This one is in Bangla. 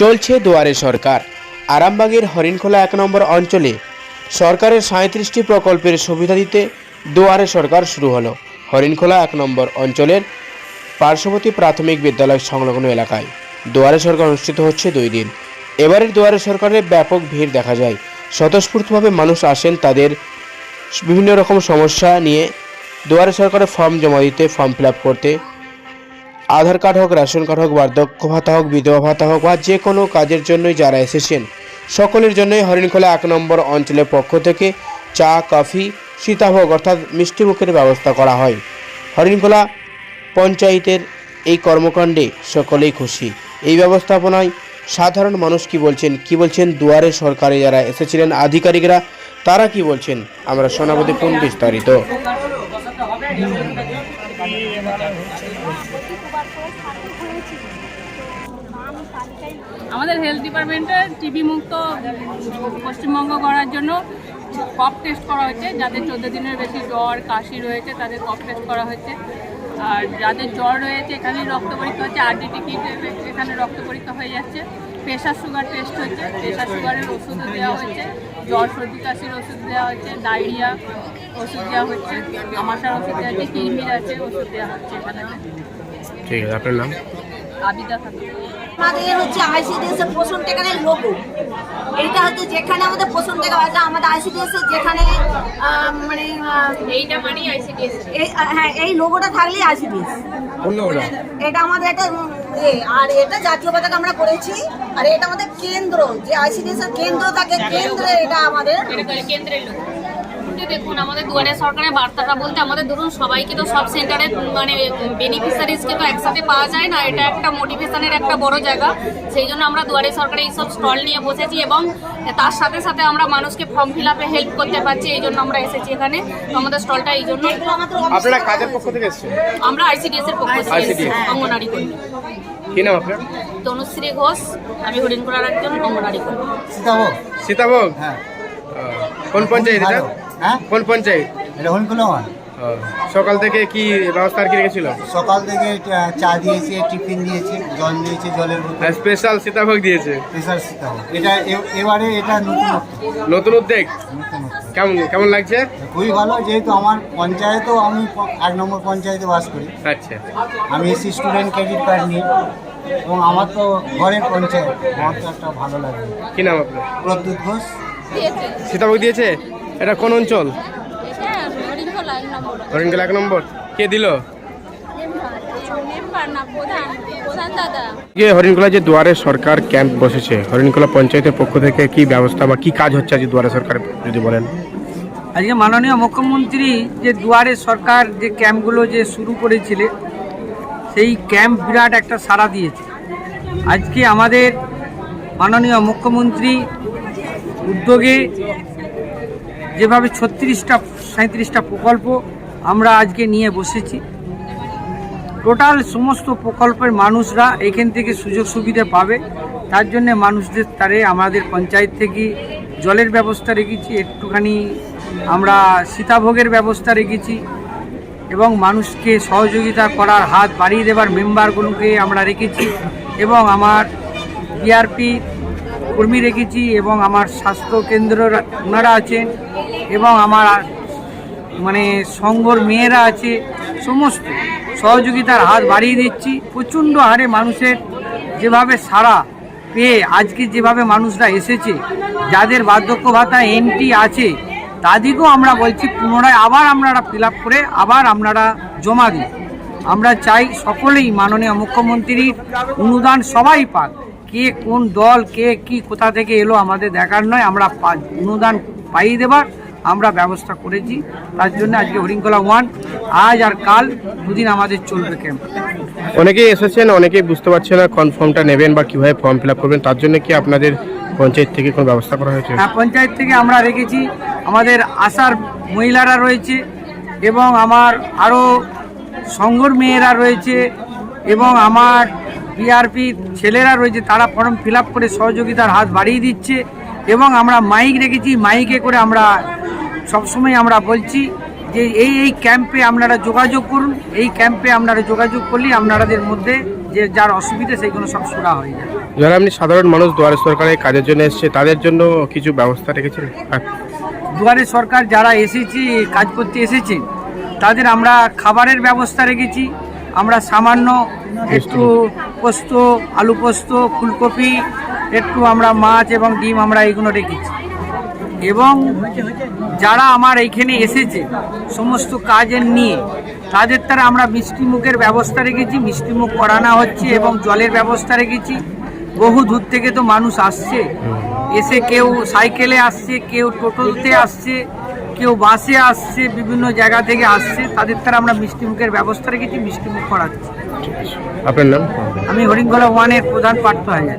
চলছে দুয়ারে সরকার। আরামবাগের হরিণখোলা এক নম্বর অঞ্চলে সরকারের সাঁত্রিশটি প্রকল্পের সুবিধা দিতে দুয়ারে সরকার শুরু হলো। হরিণখোলা এক নম্বর অঞ্চলের পার্শ্ববর্তী প্রাথমিক বিদ্যালয় সংলগ্ন এলাকায়। দুয়ারে সরকার অনুষ্ঠিত হচ্ছে দুই দিন। এবারের দুয়ারে সরকারের ব্যাপক ভিড় দেখা যায়। স্বতঃস্ফূর্তভাবে মানুষ আসেন তাদের বিভিন্ন রকম সমস্যা নিয়ে দুয়ারে সরকারের ফর্ম জমা দিতে, ফর্ম ফিল করতে। আধার কার্ড হোক, রেশন কার্ড হোক, বার্ধক্য ভাতা হোক, বিধবা ভাতা হোক, বা যে কোনো কাজের জন্যই যারা এসেছেন, সকলের জন্যই হরিণখোলা এক নম্বর অঞ্চলের পক্ষ থেকে চা, কফি, সীতাভোগ অর্থাৎ মিষ্টিমুখের ব্যবস্থা করা হয়। হরিণখোলা পঞ্চায়েতের এই কর্মকাণ্ডে সকলেই খুশি। এই ব্যবস্থাপনায় সাধারণ মানুষ কি বলছেন? কি বলছেন? দুয়ারে সরকারে যারা এসেছিলেন, আধিকারিকরা তারা কি বলছেন, আমরা শোনাবো দেখুন বিস্তারিত। আমাদের হেলথ ডিপার্টমেন্টে টিবি মুক্ত, পশ্চিমবঙ্গ করার জন্য কফ টেস্ট করা হয়েছে, যাদের চোদ্দ দিনের বেশি জ্বর, কাশি রয়েছে, তাদের কফ টেস্ট করা হয়েছে। আর যাদের জ্বর রয়েছে, এখানে রক্ত পরীক্ষা হচ্ছে আরডিটি কিট এখানে রক্ত পরীক্ষা হয়ে যাচ্ছে। প্রেশার সুগার টেস্ট হচ্ছে প্রেশার সুগারের ওষুধ দেওয়া হচ্ছে জ্বর সর্দি কাশির ওষুধ দেওয়া হচ্ছে ডায়রিয়া ওষুধ দেওয়া হচ্ছে আমাশার ওষুধ দেওয়া হচ্ছে কিরমির আছে, ওষুধ দেওয়া হচ্ছে ঠিক আছে, আপনার নাম? আবিদা আমাদের হচ্ছে আইসিডিএস এর পোষণ টেকারের লোগো এটা হচ্ছে যেখানে আমাদের পোষণ টেকা আছে আমাদের আইসিডিএস এর যেখানে মানে এইটা মানেই আইসিডিএস। হ্যাঁ এই লোগোটা থাকলেই আইসিডিএস। এটা আমাদের একটা এ, আর এটা জাতীয় পতাকা আমরা করেছি আর এটা আমাদের কেন্দ্র যে আইসিডিএস এর কেন্দ্র থাকে কেন্দ্রে এটা আমাদের কেন্দ্রের লোক কিন্তু দেখুন আমাদের দুয়ারে সরকারের বার্তাটা বলতে আমাদের ধরুন সবাইকে তো সব সেন্টারে মানে বেনিফিসারিজকে তো একসাথে পাওয়া যায় না। এটা একটা মোটিভেশনের একটা বড় জায়গা। সেই জন্য আমরা দুয়ারে সরকারে এইসব স্টল নিয়ে বসেছি এবং তার সাথে সাথে আমরা মানুষকে ফর্ম ফিল আপে হেল্প করতে পারছি। এই জন্য আমরা এসেছি এখানে। তো আমাদের স্টলটা এই জন্য। আপনারা কাজের পক্ষ থেকে এসেছেন? আমরা আইসিডিএস এর পক্ষ থেকে অঙ্গনারী কর্মী। কি নাম আপনার? তনুশ্রী ঘোষ। আমি হরিণকুড়ার একজন অঙ্গনারী কর্মী। সীতাভোগ। সীতাভোগ? হ্যাঁ। কোন পঞ্চায়েত এটা। হ্যাঁ? কোন পঞ্চায়েত? এটা হলকুলো সকাল থেকে কি ব্যবস্থা আর কি রেখেছিল? সকাল থেকে চা- দিয়েছে টিফিন দিয়েছে জল দিয়েছে জলের বোতল। স্পেশাল সীতাভোগ দিয়েছে? স্পেশাল সীতাভোগ। এটা এবারে এটা নতুন নতুন উদ্যোগ? কেমন কেমন লাগছে? খুবই ভালো যেহেতু আমার পঞ্চায়েতও আমি এক নম্বর পঞ্চায়েতে বাস করি। আচ্ছা। আমি এসি স্টুডেন্ট ক্রেডিট কার্ড নিই এবং আমার তো ঘরের পঞ্চায়েত আমার তো একটা ভালো লাগে। কি নাম আপনার? প্রদ্যুৎ ঘোষ। সীতাভোগ দিয়েছে? এটা কোন অঞ্চল? হরিণগেল এক নম্বর। কে দিল? হরিণকলা যে দুয়ারে সরকার ক্যাম্প বসেছে, হরিণকলা পঞ্চায়েতের পক্ষ থেকে কি ব্যবস্থা বা কি কাজ হচ্ছে আজ দুয়ারে সরকার, যদি বলেন? আজকে মাননীয় মুখ্যমন্ত্রী যে দুয়ারে সরকার যে ক্যাম্পগুলো যে শুরু করেছিলে, সেই ক্যাম্প বিরাট একটা সাড়া দিয়েছে। আজকে আমাদের মাননীয় মুখ্যমন্ত্রী উদ্যোগে যেভাবে ছত্রিশটা সাঁত্রিশটা প্রকল্প আমরা আজকে নিয়ে বসেছি, টোটাল সমস্ত প্রকল্পের মানুষরা এখান থেকে সুযোগ সুবিধা পাবে। তার জন্য মানুষদের তারে আমাদের পঞ্চায়েত থেকে জলের ব্যবস্থা রেখেছি, একটুখানি আমরা সীতাভোগের ব্যবস্থা রেখেছি এবং মানুষকে সহযোগিতা করার হাত বাড়িয়ে দেওয়ার মেম্বারগুলোকে আমরা রেখেছি এবং আমার বিআরপি কর্মী রেখেছি এবং আমার স্বাস্থ্য কেন্দ্র ওনারা আছেন এবং আমার মানে সংঘর মেয়েরা আছে, সমস্ত সহযোগিতার হাত বাড়িয়ে দিচ্ছি। প্রচণ্ড হারে মানুষের যেভাবে সারা পেয়ে আজকে যেভাবে মানুষরা এসেছে, যাদের বার্ধক্য ভাতা এনটি আছে, তাদেরকেও আমরা বলছি, পুনরায় আবার আপনারা ফিল করে আবার আপনারা জমা দিন। আমরা চাই সকলেই মাননীয় মুখ্যমন্ত্রীর অনুদান সবাই পাক। কে কোন দল, কে কি, কোথা থেকে এলো আমাদের দেখার নয়, আমরা অনুদান পাইয়ে দেবার আমরা ব্যবস্থা করেছি। তার জন্য আজকে হরিঙ্গলা ওয়ান আজ আর কাল দুদিন আমাদের চলবে ক্যাম্প অনেকেই এসেছেন অনেকেই বুঝতে পারছে না কোন ফর্মটা নেবেন বা কীভাবে ফর্ম ফিল আপ করবেন। তার জন্য কি আপনাদের পঞ্চায়েত থেকে কোনো ব্যবস্থা করা হয়েছে? হ্যাঁ পঞ্চায়েত থেকে আমরা রেখেছি। আমাদের আশার মহিলারা রয়েছে এবং আমার আরও সংঘর মেয়েরা রয়েছে এবং আমার বিআরপি ছেলেরা রয়েছে তারা ফর্ম ফিল আপ করে সহযোগিতার হাত বাড়িয়ে দিচ্ছে এবং আমরা মাইক রেখেছি। মাইকে করে আমরা সবসময় আমরা বলছি যে এই এই ক্যাম্পে আপনারা যোগাযোগ করুন এই ক্যাম্পে আপনারা যোগাযোগ করলে আপনাদের মধ্যে যে যার অসুবিধা সেইগুলো সব সুরা হয়ে যায়। যারা আপনি সাধারণ মানুষ দুয়ারে সরকারের কাজের জন্য এসছে তাদের জন্য কিছু ব্যবস্থা রেখেছেন? আর দুয়ারে সরকার যারা এসেছে কাজ করতে এসেছে তাদের আমরা খাবারের ব্যবস্থা রেখেছি। আমরা সামান্য একটু পোস্ত আলু পোস্ত ফুলকপি একটু আমরা মাছ এবং ডিম আমরা এগুলো রেখেছি। এবং যারা আমার এইখানে এসেছে সমস্ত কাজের নিয়ে তাদের দ্বারা আমরা মিষ্টিমুখের ব্যবস্থা রেখেছি মিষ্টিমুখ করানো হচ্ছে এবং জলের ব্যবস্থা রেখেছি। বহু দূর থেকে তো মানুষ আসছে। এসে কেউ সাইকেলে আসছে কেউ টোটোতে আসছে কেউ বাসে আসছে বিভিন্ন জায়গা থেকে আসছে। তাদের দ্বারা আমরা মিষ্টিমুখের ব্যবস্থা রেখেছি মিষ্টিমুখ করাচ্ছি। আপনার নাম? আমি হরিঙ্গলা ওয়ানের প্রধান পার্থ হাজার